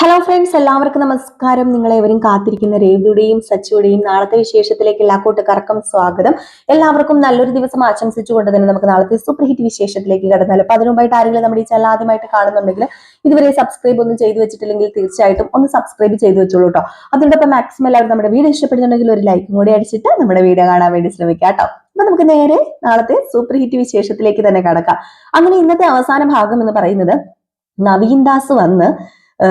Hello friends എല്ലാവർക്കും നമസ്കാരം. നിങ്ങളെവരും കാത്തിരിക്കുന്ന രേവതിയുടെയും സച്ചിയുടെയും നാളത്തെ വിശേഷത്തിലേക്ക് എല്ലാ കൂട്ടുകാർക്കും സ്വാഗതം. എല്ലാവർക്കും നല്ലൊരു ദിവസം ആശംസിച്ചുകൊണ്ട് തന്നെ നമുക്ക് നാളത്തെ സൂപ്പർ ഹിറ്റ് വിശേഷത്തിലേക്ക് കടന്നാലും. അപ്പൊ അതിനുമുമ്പായിട്ട് ആരെങ്കിലും നമ്മുടെ ഈ ചാനൽ ആദ്യമായിട്ട് കാണുന്നുണ്ടെങ്കിൽ ഇതുവരെ സബ്സ്ക്രൈബ് ഒന്നും ചെയ്തു വെച്ചിട്ടില്ലെങ്കിൽ തീർച്ചയായിട്ടും ഒന്ന് സബ്സ്ക്രൈബ് ചെയ്തു വെച്ചോളൂ കേട്ടോ അതിനോടൊപ്പം മാക്സിമം എല്ലാവരും നമ്മുടെ വീഡിയോ ഇഷ്ടപ്പെടുന്നുണ്ടെങ്കിൽ ഒരു ലൈക്കും കൂടി അടിച്ചിട്ട് നമ്മുടെ വീഡിയോ കാണാൻ വേണ്ടി ശ്രമിക്കാം കേട്ടോ അപ്പൊ നമുക്ക് നേരെ നാളത്തെ സൂപ്പർ ഹിറ്റ് വിശേഷത്തിലേക്ക് തന്നെ കടക്കാം. അങ്ങനെ ഇന്നത്തെ അവസാന ഭാഗം എന്ന് പറയുന്നത് നവീൻ ദാസ് വന്ന്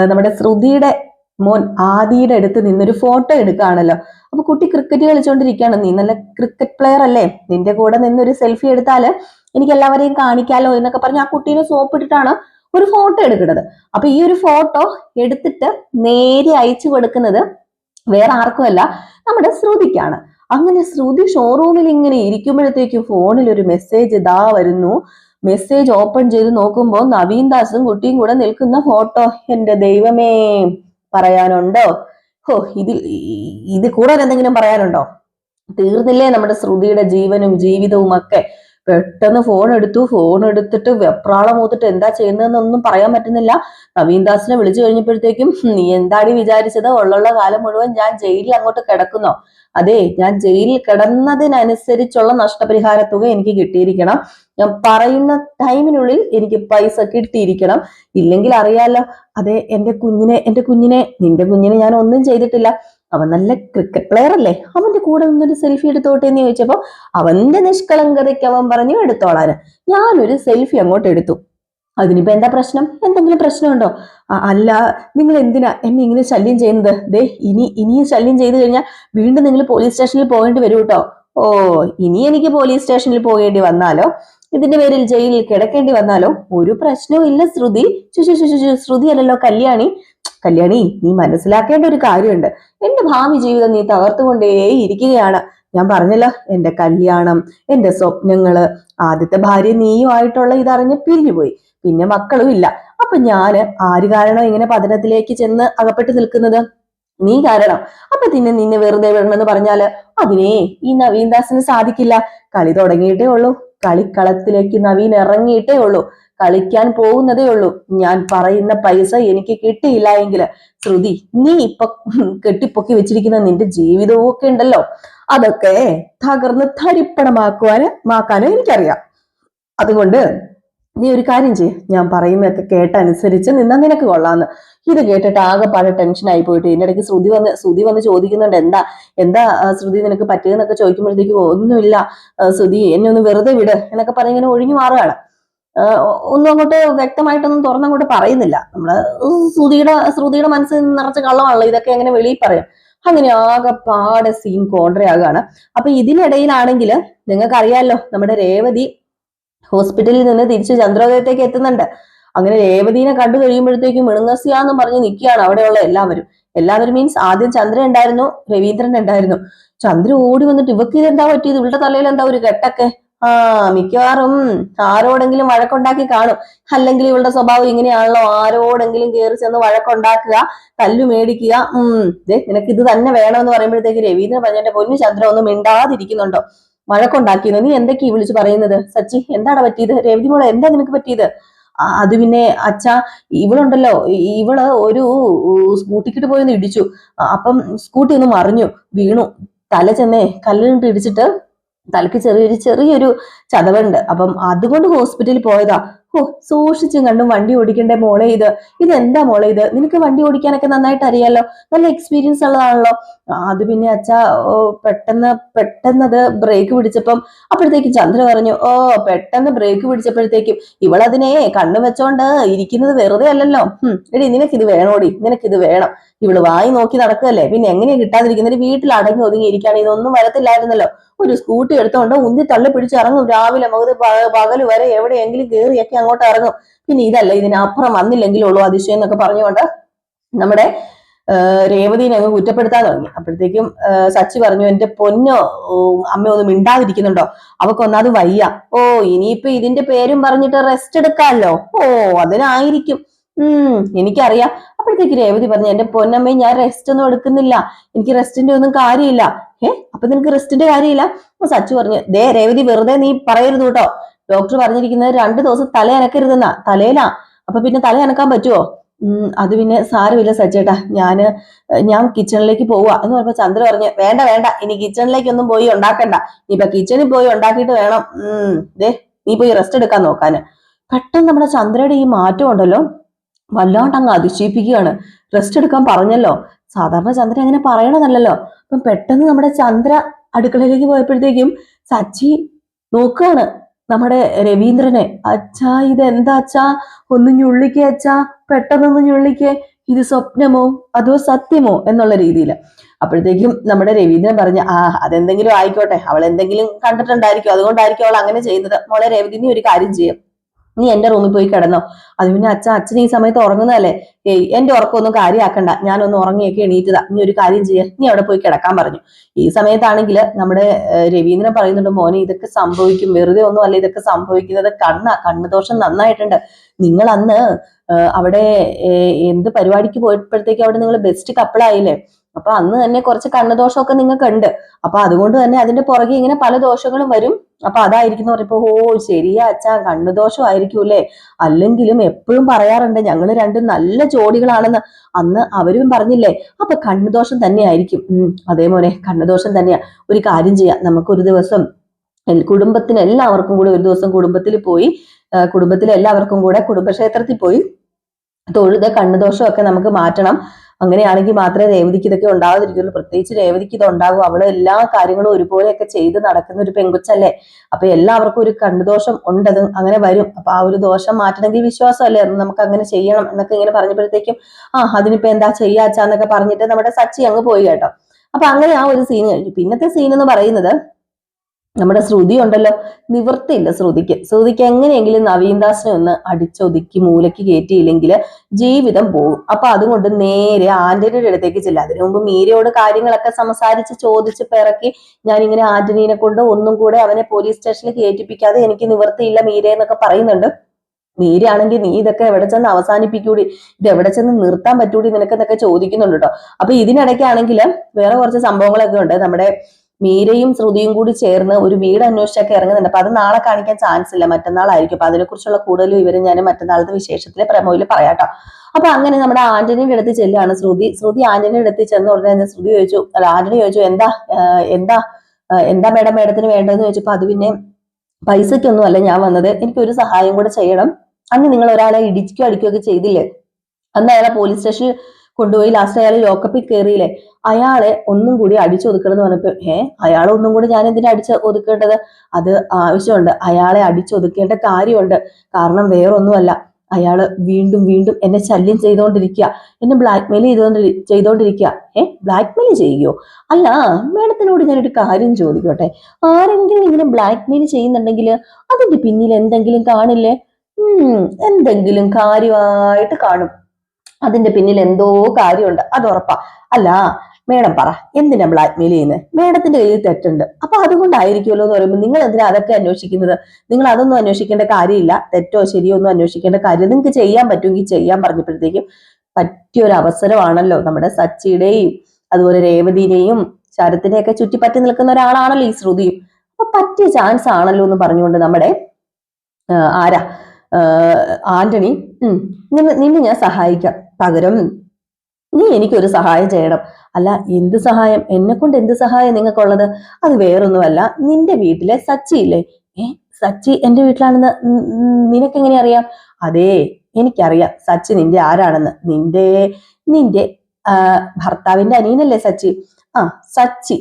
നമ്മുടെ ശ്രുതിയുടെ മോൻ ആദിയുടെ അടുത്ത് നിന്നൊരു ഫോട്ടോ എടുക്കുകയാണല്ലോ. അപ്പൊ കുട്ടി ക്രിക്കറ്റ് കളിച്ചുകൊണ്ടിരിക്കുകയാണ് നീ നല്ല ക്രിക്കറ്റ് പ്ലെയർ അല്ലേ? നിന്റെ കൂടെ നിന്നൊരു സെൽഫി എടുത്താൽ എനിക്ക് എല്ലാവരെയും കാണിക്കാലോ എന്നൊക്കെ പറഞ്ഞ് ആ കുട്ടീനെ സോപ്പ് ഇട്ടിട്ടാണ് ഒരു ഫോട്ടോ എടുക്കുന്നത്. അപ്പൊ ഈ ഒരു ഫോട്ടോ എടുത്തിട്ട് നേരെ അയച്ചു കൊടുക്കുന്നത് വേറെ ആർക്കുമല്ല നമ്മുടെ ശ്രുതിക്കാണ്. അങ്ങനെ ശ്രുതി ഷോറൂമിൽ ഇങ്ങനെ ഇരിക്കുമ്പോഴത്തേക്കും ഫോണിൽ ഒരു മെസ്സേജ് ഇതാ വരുന്നു. മെസ്സേജ് ഓപ്പൺ ചെയ്ത് നോക്കുമ്പോൾ നവീൻ ദാസും കുട്ടിയും കൂടെ നിൽക്കുന്ന ഫോട്ടോ എന്റെ ദൈവമേ പറയാനുണ്ടോ? ഹോ ഇതിൽ ഇത് കൂടാൻ എന്തെങ്കിലും പറയാനുണ്ടോ? തീർന്നില്ലേ നമ്മുടെ ശ്രുതിയുടെ ജീവനും ജീവിതവും ഒക്കെ പെട്ടെന്ന് ഫോൺ എടുത്തു ഫോൺ എടുത്തിട്ട് വെപ്രാളം മൂത്തിട്ട് എന്താ ചെയ്യുന്നതെന്നൊന്നും പറയാൻ പറ്റുന്നില്ല. നവീൻ ദാസിനെ വിളിച്ചു കഴിഞ്ഞപ്പോഴത്തേക്കും നീ എന്താടി വിചാരിച്ചത്? ഉള്ള കാലം മുഴുവൻ ഞാൻ ജയിലിൽ അങ്ങോട്ട് കിടക്കുന്നോ? അതെ ഞാൻ ജയിലിൽ കിടന്നതിനനുസരിച്ചുള്ള നഷ്ടപരിഹാര തുക എനിക്ക് കിട്ടിയിരിക്കണം. ഞാൻ പറയുന്ന ടൈമിനുള്ളിൽ എനിക്ക് പൈസ കിട്ടിയിരിക്കണം. ഇല്ലെങ്കിൽ അറിയാലോ അതെ എന്റെ കുഞ്ഞിനെ എന്റെ കുഞ്ഞിനെ നിന്റെ കുഞ്ഞിനെ ഞാൻ ഒന്നും ചെയ്തിട്ടില്ല. അവൻ നല്ല ക്രിക്കറ്റ് പ്ലെയർ അല്ലേ? അവന്റെ കൂടെ നിന്നൊരു സെൽഫി എടുത്തോട്ടെ എന്ന് ചോദിച്ചപ്പോ അവന്റെ നിഷ്കളങ്കതയ്ക്ക് അവൻ പറഞ്ഞു എടുത്തോളാന് ഞാനൊരു സെൽഫി അങ്ങോട്ട് എടുത്തു. അതിനിപ്പോ എന്താ പ്രശ്നം? എന്തെങ്കിലും പ്രശ്നമുണ്ടോ? അല്ല നിങ്ങൾ എന്തിനാ എന്നെ ഇങ്ങനെ ശല്യം ചെയ്യുന്നത്? ദേ ഇനി ഇനിയും ശല്യം ചെയ്തു കഴിഞ്ഞാൽ വീണ്ടും നിങ്ങൾ പോലീസ് സ്റ്റേഷനിൽ പോകേണ്ടി വരും കേട്ടോ ഓ ഇനി എനിക്ക് പോലീസ് സ്റ്റേഷനിൽ പോകേണ്ടി വന്നാലോ? ഇതിന്റെ പേരിൽ ജയിലിൽ കിടക്കേണ്ടി വന്നാലോ? ഒരു പ്രശ്നവും ഇല്ല ശ്രുതി. ശ്രുതി അല്ലല്ലോ കല്യാണി. കല്യാണി നീ മനസ്സിലാക്കേണ്ട ഒരു കാര്യമുണ്ട്. എന്റെ ഭാവി ജീവിതം നീ തകർത്തുകൊണ്ടേ ഇരിക്കുകയാണ്. ഞാൻ പറഞ്ഞല്ലോ എന്റെ കല്യാണം എന്റെ സ്വപ്നങ്ങൾ ആദ്യത്തെ ഭാര്യ നീയുമായിട്ടുള്ള ഇതറിഞ്ഞ് പിരിഞ്ഞുപോയി. പിന്നെ മക്കളും ഇല്ല. അപ്പൊ ഞാൻ ആര് കാരണം ഇങ്ങനെ പതനത്തിലേക്ക് ചെന്ന് അകപ്പെട്ട് നിൽക്കുന്നത്? നീ കാരണം. അപ്പൊ പിന്നെ നിന്നെ വെറുതെ വിടണമെന്ന് പറഞ്ഞാൽ അതിനെ ഈ നവീൻ ദാസിന് സാധിക്കില്ല. കളി തുടങ്ങിയിട്ടേ ഉള്ളൂ. കളിക്കളത്തിലേക്ക് നവീൻ ഇറങ്ങിയിട്ടേ ഉള്ളൂ. കളിക്കാൻ പോകുന്നതേ ഉള്ളൂ. ഞാൻ പറയുന്ന പൈസ എനിക്ക് കിട്ടിയില്ല എങ്കിൽ ശ്രുതി നീ ഇപ്പൊ കെട്ടിപ്പൊക്കി വെച്ചിരിക്കുന്ന നിന്റെ ജീവിതവും ഒക്കെ ഉണ്ടല്ലോ. അതൊക്കെ തകർന്ന് തരിപ്പണമാക്കുവാന് മാക്കാനും എനിക്കറിയാം. അതുകൊണ്ട് നീ ഒരു കാര്യം ചെയ്യ്. ഞാൻ പറയുന്നതൊക്കെ കേട്ടനുസരിച്ച് നിന്നാ നിനക്ക് കൊള്ളാന്ന്. ഇത് കേട്ടിട്ട് ആകെ ആകെപ്പാടെ ടെൻഷൻ ആയി പോയിട്ട് ഇതിന്റെ ഇടയ്ക്ക് ശ്രുതി വന്ന് ശ്രുതി വന്ന് ചോദിക്കുന്നുണ്ട് എന്താ എന്താ ശ്രുതി നിനക്ക് പറ്റിയെന്നൊക്കെ ചോദിക്കുമ്പോഴത്തേക്ക് ഒന്നുമില്ല ശ്രുതി എന്നെ ഒന്ന് വെറുതെ വിട് എന്നൊക്കെ പറഞ്ഞ് ഇങ്ങനെ ഒഴിഞ്ഞു മാറുകയാണ് ഒന്നും അങ്ങോട്ട് വ്യക്തമായിട്ടൊന്നും തുറന്നങ്ങോട്ട് പറയുന്നില്ല. നമ്മൾ ശ്രുതിയുടെ ശ്രുതിയുടെ മനസ്സിൽ നിറച്ച കള്ളമാണല്ലോ ഇതൊക്കെ എങ്ങനെ വെളിയിൽ പറയും. അങ്ങനെ ആകെപ്പാടെ സീൻ കോൺട്രയാകാണ് അപ്പൊ ഇതിനിടയിലാണെങ്കിൽ നിങ്ങൾക്ക് അറിയാലോ നമ്മുടെ രേവതി ഹോസ്പിറ്റലിൽ നിന്ന് തിരിച്ച് ചന്ദ്രോദയത്തേക്ക് എത്തുന്നുണ്ട്. അങ്ങനെ രേവതിനെ കണ്ടു കഴിയുമ്പോഴത്തേക്കും മിണുങ്ങസിയാന്നും പറഞ്ഞ് നിൽക്കുകയാണ് അവിടെയുള്ള എല്ലാവരും. എല്ലാവരും മീൻസ് ആദ്യം ചന്ദ്രൻ ഉണ്ടായിരുന്നു രവീന്ദ്രൻ ഉണ്ടായിരുന്നു. ചന്ദ്രൻ ഓടി വന്നിട്ട് ഇവക്ക് ഇതെന്താ പറ്റിയത്? ഇവളുടെ തലയിൽ എന്താ ഒരു കെട്ടൊക്കെ ആ മിക്കവാറും ആരോടെങ്കിലും വഴക്കുണ്ടാക്കി കാണും. അല്ലെങ്കിൽ ഇവളുടെ സ്വഭാവം ഇങ്ങനെയാണല്ലോ. ആരോടെങ്കിലും കയറി ചെന്ന് വഴക്കുണ്ടാക്കുക തല്ലു മേടിക്കുക. ഉം നിനക്ക് ഇത് തന്നെ വേണമെന്ന് പറയുമ്പോഴത്തേക്ക് രവീന്ദ്രൻ പറഞ്ഞ പൊന്നു ചന്ദ്രൻ ഒന്നും മിണ്ടാതിരിക്കുന്നുണ്ടോ? വഴക്കുണ്ടാക്കിയെന്ന്? നീ എന്തൊക്കെയാ വിളിച്ചു പറയുന്നത്? സച്ചി എന്താണ് പറ്റിയത്? രവതി മോളെ എന്താ നിനക്ക് പറ്റിയത്? അത് പിന്നെ അച്ഛ ഇവളുണ്ടല്ലോ. ഇവൾ ഒരു സ്കൂട്ടിക്കിട്ട് പോയി ഒന്ന് ഇടിച്ചു. അപ്പം സ്കൂട്ടി ഒന്ന് മറിഞ്ഞു. വീണു. തല ചെന്നേ കല്ലിട്ട് ഇടിച്ചിട്ട് തലക്ക് ചെറിയൊരു ചെറിയൊരു ചതവുണ്ട്. അപ്പം അതുകൊണ്ട് ഹോസ്പിറ്റലിൽ പോയതാ. ഓ സൂക്ഷിച്ചും കണ്ടും വണ്ടി ഓടിക്കണ്ടേ മോളെ ഇത്? ഇതെന്താ മോളെ ഇത്? നിനക്ക് വണ്ടി ഓടിക്കാനൊക്കെ നന്നായിട്ട് അറിയാലോ? നല്ല എക്സ്പീരിയൻസ് ഉള്ളതാണല്ലോ. അത് പിന്നെ അച്ഛ പെട്ടെന്ന് പെട്ടെന്ന് അത് ബ്രേക്ക് പിടിച്ചപ്പം അപ്പോഴത്തേക്കും ചന്ദ്ര പറഞ്ഞു ഓ പെട്ടെന്ന് ബ്രേക്ക് പിടിച്ചപ്പോഴത്തേക്കും ഇവളതിനെ കണ്ണു വെച്ചോണ്ട് ഇരിക്കുന്നത് വെറുതെ അല്ലല്ലോ. എടി നിനക്കിത് വേണോടി നിനക്കിത് വേണം. ഇവൾ വായി നോക്കി നടക്കുകയല്ലേ പിന്നെ എങ്ങനെയാ കിട്ടാതിരിക്കുന്നത്? വീട്ടിൽ അടങ്ങി ഒതുങ്ങി ഇരിക്കുകയാണ് ഇതൊന്നും വരത്തില്ലായിരുന്നല്ലോ. ഒരു സ്കൂട്ടി എടുത്തോണ്ട് ഉന്തി തള്ളി പിടിച്ച് ഇറങ്ങും. രാവിലെ മുതൽ പകൽ വരെ എവിടെയെങ്കിലും കയറിയൊക്കെ അങ്ങോട്ട് ഇറങ്ങും. പിന്നെ ഇതല്ല ഇതിനപ്പുറം വന്നില്ലെങ്കിലുള്ളൂ അതിശയം എന്നൊക്കെ പറഞ്ഞുകൊണ്ട് നമ്മുടെ രേവതിനെ അങ്ങ് കുറ്റപ്പെടുത്താൻ തുടങ്ങി അപ്പോഴത്തേക്കും സച്ചി പറഞ്ഞു എന്റെ പൊന്നോ അമ്മ ഒന്ന് മിണ്ടാതിരിക്കുന്നുണ്ടോ? അവക്ക് ഒന്നാത് വയ്യ. ഓ ഇനിയിപ്പോ ഇതിന്റെ പേരും പറഞ്ഞിട്ട് റെസ്റ്റ് എടുക്കാമല്ലോ ഓ അതിനായിരിക്കും. ഉം എനിക്കറിയാം. അപ്പോഴത്തേക്ക് രേവതി പറഞ്ഞു എന്റെ പൊന്നമ്മേ ഞാൻ റെസ്റ്റ് ഒന്നും എടുക്കുന്നില്ല. എനിക്ക് റെസ്റ്റിന്റെ ഒന്നും കാര്യമില്ല. ഏ അപ്പൊ നിനക്ക് റെസ്റ്റിന്റെ കാര്യമില്ല? അപ്പൊ സച്ചു പറഞ്ഞു ദേ രേവതി വെറുതെ നീ പറയരുത് കേട്ടോ. ഡോക്ടർ പറഞ്ഞിരിക്കുന്നത് രണ്ടു ദിവസം തല അനക്കരുതെന്നാ തലയിലാ. അപ്പൊ പിന്നെ തല അനക്കാൻ പറ്റുമോ അത് പിന്നെ സാരമില്ല സച്ചേട്ടാ ഞാൻ ഞാൻ കിച്ചണിലേക്ക് പോവാ എന്ന് പറഞ്ഞപ്പോ ചന്ദ്ര പറഞ്ഞു വേണ്ട വേണ്ട ഇനി കിച്ചണിലേക്കൊന്നും പോയി ഉണ്ടാക്കണ്ട. ഇനിയിപ്പൊ കിച്ചണിൽ പോയി ഉണ്ടാക്കിയിട്ട് വേണം. ഉം ദേ നീ പോയി റെസ്റ്റ് എടുക്കാൻ നോക്കാന്. പെട്ടെന്ന് നമ്മുടെ ചന്ദ്രയുടെ ഈ മാറ്റം ഉണ്ടല്ലോ. വല്ലാണ്ട് അങ്ങ് അതിശയിപ്പിക്കുകയാണ്. റെസ്റ്റ് എടുക്കാൻ പറഞ്ഞല്ലോ. സാധാരണ ചന്ദ്ര അങ്ങനെ പറയണതല്ലല്ലോ. അപ്പം പെട്ടെന്ന് നമ്മുടെ ചന്ദ്ര അടുക്കളയിലേക്ക് പോയപ്പോഴത്തേക്കും സച്ചി നോക്കുകയാണ്. നമ്മുടെ രവീന്ദ്രനെ അച്ഛാ ഇത് എന്താ അച്ഛാ? ഒന്ന് ഞുള്ളിക്കേ അച്ഛാ പെട്ടെന്നൊന്ന് ഞുള്ളിക്കേ. ഇത് സ്വപ്നമോ? അതോ സത്യമോ? എന്നുള്ള രീതിയിൽ അപ്പോഴത്തേക്കും നമ്മുടെ രവീന്ദ്രൻ പറഞ്ഞു ആ അതെന്തെങ്കിലും ആയിക്കോട്ടെ. അവൾ എന്തെങ്കിലും കണ്ടിട്ടുണ്ടായിരിക്കും. അതുകൊണ്ടായിരിക്കും അവൾ അങ്ങനെ ചെയ്യുന്നത്. മോളെ രവീന്ദ്രനെ ഒരു കാര്യം ചെയ്യും. നീ എന്റെ റൂമിൽ പോയി കിടന്നോ. അത് പിന്നെ അച്ഛൻ അച്ഛൻ ഈ സമയത്ത് ഉറങ്ങുന്നതല്ലേ? ഏയ് എന്റെ ഉറക്കമൊന്നും കാര്യമാക്കണ്ട ഞാനൊന്ന് ഉറങ്ങിയൊക്കെ എണീറ്റതാ. നീ ഒരു കാര്യം ചെയ്യ. നീ അവിടെ പോയി കിടക്കാൻ പറഞ്ഞു. ഈ സമയത്താണെങ്കിൽ നമ്മുടെ രവീന്ദ്രൻ പറയുന്നുണ്ട് മോനെ ഇതൊക്കെ സംഭവിക്കും. വെറുതെ ഒന്നും അല്ല ഇതൊക്കെ സംഭവിക്കുന്നത് കണ്ണാ. കണ്ണ് ദോഷം നന്നായിട്ടുണ്ട്. നിങ്ങൾ അന്ന് അവിടെ എന്ത് പരിപാടിക്ക് പോയപ്പോഴത്തേക്ക് അവിടെ നിങ്ങൾ ബെസ്റ്റ് കപ്പിളായില്ലേ അപ്പൊ അന്ന് തന്നെ കുറച്ച് കണ്ണുദോഷമൊക്കെ നിങ്ങൾക്ക് ഉണ്ട് അപ്പൊ അതുകൊണ്ട് തന്നെ അതിന്റെ പുറകെ ഇങ്ങനെ പല ദോഷങ്ങളും വരും. അപ്പൊ അതായിരിക്കും പറഞ്ഞപ്പോ ഓ ശരിയാ അച്ഛാ കണ്ണുദോഷം അല്ലേ അല്ലെങ്കിലും എപ്പോഴും പറയാറുണ്ട് ഞങ്ങൾ രണ്ടും നല്ല ജോഡികളാണെന്ന്. അന്ന് അവരും പറഞ്ഞില്ലേ അപ്പൊ കണ്ണുദോഷം തന്നെയായിരിക്കും ഉം അതേ മോനെ കണ്ണുദോഷം തന്നെയാ. ഒരു കാര്യം ചെയ്യാം നമുക്കൊരു ദിവസം കുടുംബത്തിന് എല്ലാവർക്കും കൂടെ ഒരു ദിവസം കുടുംബത്തിൽ പോയി കുടുംബത്തിലെ എല്ലാവർക്കും കൂടെ കുടുംബക്ഷേത്രത്തിൽ പോയി തൊഴുത് കണ്ണുദോഷമൊക്കെ നമുക്ക് മാറ്റണം. അങ്ങനെയാണെങ്കിൽ മാത്രമേ രേവതിക്ക് ഇതൊക്കെ ഉണ്ടാവാതിരിക്കുള്ളൂ. പ്രത്യേകിച്ച് രേവതിക്ക് ഇത് ഉണ്ടാകും എല്ലാ കാര്യങ്ങളും ഒരുപോലെയൊക്കെ ചെയ്ത് നടക്കുന്ന ഒരു പെങ്കുച്ചല്ലേ? അപ്പൊ എല്ലാവർക്കും ഒരു കണ്ണുദോഷം ഉണ്ടത് അങ്ങനെ വരും. അപ്പൊ ആ ഒരു ദോഷം മാറ്റണമെങ്കിൽ വിശ്വാസമല്ലേ? നമുക്ക് അങ്ങനെ ചെയ്യണം എന്നൊക്കെ ഇങ്ങനെ പറഞ്ഞപ്പോഴത്തേക്കും ആ അതിനിപ്പോ എന്താ ചെയ്യാച്ചാന്നൊക്കെ പറഞ്ഞിട്ട് നമ്മുടെ സച്ചി അങ്ങ് പോയി കേട്ടോ. അപ്പൊ അങ്ങനെ ആ ഒരു സീൻ കഴിഞ്ഞു. പിന്നത്തെ സീൻ എന്ന് പറയുന്നത് നമ്മുടെ ശ്രുതി ഉണ്ടല്ലോ. നിവൃത്തിയില്ല ശ്രുതിക്ക്. ശ്രുതിക്ക് എങ്ങനെയെങ്കിലും നവീൻദാസിനെ ഒന്ന് അടിച്ചൊതുക്കി മൂലയ്ക്ക് കയറ്റിയില്ലെങ്കിൽ ജീവിതം പോകും. അപ്പൊ അതുകൊണ്ട് നേരെ ആന്റണിയുടെ അടുത്തേക്ക് ചെല്ലാം. അതിനു മുമ്പ് മീരയോട് കാര്യങ്ങളൊക്കെ സംസാരിച്ച് ചോദിച്ച് പിറക്കി ഞാൻ ഇങ്ങനെ ആന്റണീനെ കൊണ്ട് ഒന്നും കൂടെ അവനെ പോലീസ് സ്റ്റേഷനിൽ കയറ്റിപ്പിക്കാതെ എനിക്ക് നിവൃത്തിയില്ല മീര എന്നൊക്കെ പറയുന്നുണ്ട്. മീരയാണെങ്കിൽ നീ ഇതൊക്കെ എവിടെ ചെന്ന് അവസാനിപ്പിക്കൂടി? ഇത് എവിടെ ചെന്ന് നിർത്താൻ പറ്റൂടി നിനക്കെന്നൊക്കെ ചോദിക്കുന്നുണ്ട് കേട്ടോ അപ്പൊ ഇതിനിടയ്ക്കാണെങ്കിൽ വേറെ കുറച്ച് സംഭവങ്ങളൊക്കെ ഉണ്ട്. നമ്മുടെ മീരയും ശ്രുതിയും കൂടി ചേർന്ന് ഒരു വീട് അന്വേഷിച്ചൊക്കെ ഇറങ്ങുന്നുണ്ട്. അപ്പൊ അത് നാളെ കാണിക്കാൻ ചാൻസ് ഇല്ല. മറ്റന്നാളായിരിക്കും. അപ്പൊ അതിനെക്കുറിച്ചുള്ള കൂടുതൽ വിവരം ഞാൻ മറ്റന്നാളത്തെ വിശേഷത്തിലെ പ്രമോയിൽ പറയാട്ടോ അപ്പൊ അങ്ങനെ നമ്മുടെ ആന്റണിയുടെ അടുത്ത് ചെല്ലുകയാണ് ശ്രുതി. ശ്രുതി ആന്റണിയുടെ അടുത്ത് ചെന്ന ഉടനെ തന്നെ ശ്രുതി ചോദിച്ചു അല്ല ആന്റണി ചോദിച്ചു എന്താ എന്താ എന്താ മേഡം മേഡത്തിന് വേണ്ടതെന്ന് ചോദിച്ചപ്പോ അത് പിന്നെ പൈസയ്ക്കൊന്നും അല്ല ഞാൻ വന്നത്. എനിക്ക് ഒരു സഹായം കൂടെ ചെയ്യണം. അന്ന് നിങ്ങൾ ഒരാളെ ഇടിക്കുകയോ ഒക്കെ ചെയ്തില്ലേ? അന്ന് അയാളെ പോലീസ് സ്റ്റേഷനിൽ കൊണ്ടുപോയി ലാസ്റ്റ് അയാൾ ലോക്കപ്പിൽ കയറിയില്ലേ അയാളെ ഒന്നും കൂടി അടിച്ചു ഒതുക്കണമെന്ന് പറഞ്ഞപ്പോ ഏ അയാളെ ഒന്നും കൂടി ഞാൻ എന്തിനാ അടിച്ച് ഒതുക്കേണ്ടത്? അത് ആവശ്യമുണ്ട്. അയാളെ അടിച്ചൊതുക്കേണ്ട കാര്യമുണ്ട്. കാരണം വേറൊന്നുമല്ല. അയാൾ വീണ്ടും വീണ്ടും എന്നെ ശല്യം ചെയ്തുകൊണ്ടിരിക്കുക എന്നെ ബ്ലാക്ക്മെയിൽ ചെയ്തുകൊണ്ട് ചെയ്തുകൊണ്ടിരിക്കുക ഏ ബ്ലാക്ക്മെയിൽ ചെയ്യുകയോ അല്ല മേഡത്തിനോട് ഞാനൊരു കാര്യം ചോദിക്കോട്ടെ? ആരെങ്കിലും ഇങ്ങനെ ബ്ലാക്ക്മെയിൽ ചെയ്യുന്നുണ്ടെങ്കിൽ അതിന്റെ പിന്നിൽ എന്തെങ്കിലും കാണില്ലേ? എന്തെങ്കിലും കാര്യമായിട്ട് കാണും. അതിന്റെ പിന്നിൽ എന്തോ കാര്യമുണ്ട്. അത് ഉറപ്പാ. അല്ല മേഡം പറ എന്തിനാ ബ്ലാക്ക്മെയിൽ ചെയ്യുന്നത് മേഡത്തിന്റെ കയ്യിൽ തെറ്റുണ്ട്. അപ്പൊ അതുകൊണ്ടായിരിക്കുമല്ലോ എന്ന് പറയുമ്പോൾ നിങ്ങൾ എന്തിനാ അതൊക്കെ അന്വേഷിക്കുന്നത്? നിങ്ങൾ അതൊന്നും അന്വേഷിക്കേണ്ട കാര്യമില്ല. തെറ്റോ ശരിയോ ഒന്നും അന്വേഷിക്കേണ്ട കാര്യം നിങ്ങൾക്ക് ചെയ്യാൻ പറ്റുമെങ്കിൽ ചെയ്യാൻ പറഞ്ഞപ്പോഴത്തേക്കും പറ്റിയ ഒരു അവസരമാണല്ലോ നമ്മുടെ സച്ചിയുടെയും അതുപോലെ രേവതിനെയും ശരത്തിനെയൊക്കെ ചുറ്റിപ്പറ്റി നിൽക്കുന്ന ഒരാളാണല്ലോ ഈ ശ്രുതിയും. അപ്പൊ പറ്റിയ ചാൻസ് ആണല്ലോ എന്ന് പറഞ്ഞുകൊണ്ട് നമ്മുടെ ആരാ? ആന്റണി. നിന്നെ ഞാൻ സഹായിക്കാം. പകരം നീ എനിക്കൊരു സഹായം ചെയ്യണം. അല്ല എന്ത് സഹായം? എന്നെ കൊണ്ട് എന്ത് സഹായം നിങ്ങൾക്കുള്ളത്? അത് വേറൊന്നുമല്ല. നിന്റെ വീട്ടിലെ സച്ചി ഇല്ലേ? ഏ സച്ചി എന്റെ വീട്ടിലാണെന്ന് നിനക്കെങ്ങനെ അറിയാം? അതേ എനിക്കറിയാം. സച്ചി നിന്റെ ആരാണെന്ന്. നിന്റെ നിന്റെ ഭർത്താവിന്റെ അനിയനല്ലേ സച്ചി? ആ സച്ചി.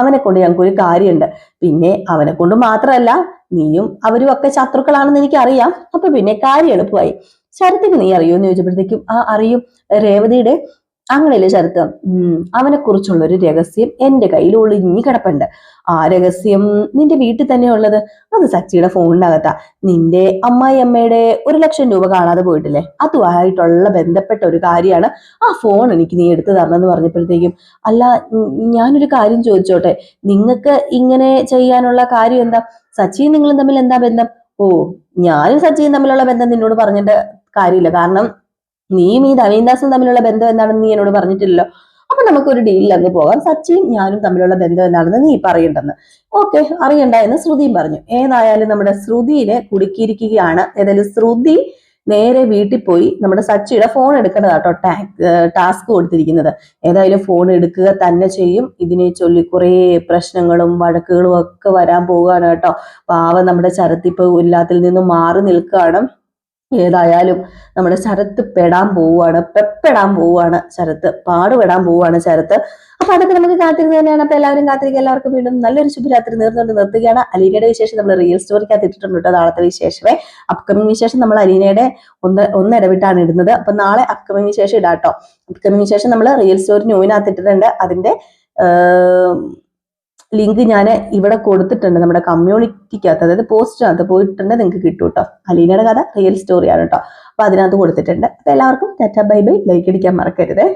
അവനെ കൊണ്ട് ഞങ്ങൾക്ക് ഒരു കാര്യമുണ്ട്. പിന്നെ അവനെ കൊണ്ട് മാത്രമല്ല നീയും അവരും ഒക്കെ ശത്രുക്കളാണെന്ന് എനിക്കറിയാം. അപ്പൊ പിന്നെ കാര്യം എളുപ്പമായി. ശരത്തിന് നീ അറിയോ എന്ന് ചോദിച്ചപ്പോഴത്തേക്കും ആ അറിയും. രേവതിയുടെ അങ്ങനെയല്ലേ ശരത്ത്? അവനെ കുറിച്ചുള്ള ഒരു രഹസ്യം എന്റെ കയ്യിൽ ഒളിഞ്ഞു കിടപ്പുണ്ട്. ആ രഹസ്യം നിന്റെ വീട്ടിൽ തന്നെ ഉള്ളത്? അത് സച്ചിയുടെ ഫോണിനകത്താ. നിന്റെ അമ്മായി അമ്മയുടെ ഒരു ലക്ഷം രൂപ കാണാതെ പോയിട്ടില്ലേ? അതുമായിട്ടുള്ള ബന്ധപ്പെട്ട ഒരു കാര്യമാണ് ആ ഫോൺ എനിക്ക് നീ എടുത്തു തരണമെന്ന് പറഞ്ഞപ്പോഴത്തേക്കും അല്ല ഞാനൊരു കാര്യം ചോദിച്ചോട്ടെ? നിങ്ങൾക്ക് ഇങ്ങനെ ചെയ്യാനുള്ള കാര്യം എന്താ? സച്ചിയും നിങ്ങളും തമ്മിൽ എന്താ ബന്ധം? ഓ ഞാനും സച്ചിയും തമ്മിലുള്ള ബന്ധം നിന്നോട് പറഞ്ഞിട്ട് കാര്യമില്ല. കാരണം നീയും ഈ നവീൻദാസും തമ്മിലുള്ള ബന്ധം എന്താണെന്ന് നീ എന്നോട് പറഞ്ഞിട്ടില്ലല്ലോ. അപ്പൊ നമുക്കൊരു ഡീലിൽ അങ്ങ് പോകാം. സച്ചിയും ഞാനും തമ്മിലുള്ള ബന്ധം എന്താണെന്ന് നീ പറയണ്ടെന്ന്. ഓക്കെ അറിയണ്ട എന്ന് ശ്രുതിയും പറഞ്ഞു. ഏതായാലും നമ്മുടെ ശ്രുതിനെ കുടുക്കിയിരിക്കുകയാണ്. ഏതായാലും ശ്രുതി നേരെ വീട്ടിൽ പോയി നമ്മുടെ സച്ചിയുടെ ഫോൺ എടുക്കേണ്ടതാട്ടോ ടാസ്ക് കൊടുത്തിരിക്കുന്നത്. ഏതായാലും ഫോൺ എടുക്കുക തന്നെ ചെയ്യും. ഇതിനെ ചൊല്ലി കുറേ പ്രശ്നങ്ങളും വഴക്കുകളും ഒക്കെ വരാൻ പോവുകയാണ് കേട്ടോ. പാവം നമ്മുടെ ചരത്തിപ്പ് ഇപ്പൊ എല്ലാത്തിൽ നിന്നും മാറി നിൽക്കുകയാണ്. ഏതായാലും നമ്മുടെ ശരത്ത് പെടാൻ പോവുകയാണ് പെപ്പെടാൻ പോവുകയാണ് ശരത്ത്. പാടുപെടാൻ പോവുകയാണ് ശരത്ത്. അപ്പൊ അതൊക്കെ നമുക്ക് കാത്തിരുന്ന് തന്നെയാണ്. അപ്പൊ എല്ലാവരും കാത്തിരിക്കുക. എല്ലാവർക്കും വീണ്ടും നല്ലൊരു ശുഭരാത്രി നേർന്നുകൊണ്ട് നിർത്തുകയാണ്. അലീനയുടെ വിശേഷം നമ്മൾ റിയൽ സ്റ്റോറിക്കകത്ത് ഇട്ടിട്ടുണ്ട് കേട്ടോ നാളത്തെ വിശേഷമേ. അപ്കമിങ് വിശേഷം നമ്മൾ അലീനയുടെ ഒന്ന് ഒന്ന് ഇടവിട്ടാണ് ഇടുന്നത്. അപ്പൊ നാളെ അപ്കമിങ് വിശേഷം ഇടാട്ടോ. അപ്കമിങ് വിശേഷം നമ്മൾ റിയൽ സ്റ്റോറി ന്യൂവിനകത്ത് ഇട്ടിട്ടുണ്ട്. അതിന്റെ ലിങ്ക് ഞാൻ ഇവിടെ കൊടുത്തിട്ടുണ്ട് നമ്മുടെ കമ്മ്യൂണിറ്റിക്കകത്ത് അതായത് പോസ്റ്റിനകത്ത് പോയിട്ടുണ്ട്. നിങ്ങൾക്ക് കിട്ടും കേട്ടോ അലീനയുടെ കഥ റിയൽ സ്റ്റോറിയാണ് കേട്ടോ അപ്പൊ അതിനകത്ത് കൊടുത്തിട്ടുണ്ട്. അപ്പൊ എല്ലാവർക്കും ടാറ്റ ബൈ ബൈ ലൈക്ക് അടിക്കാൻ മറക്കരുതേ.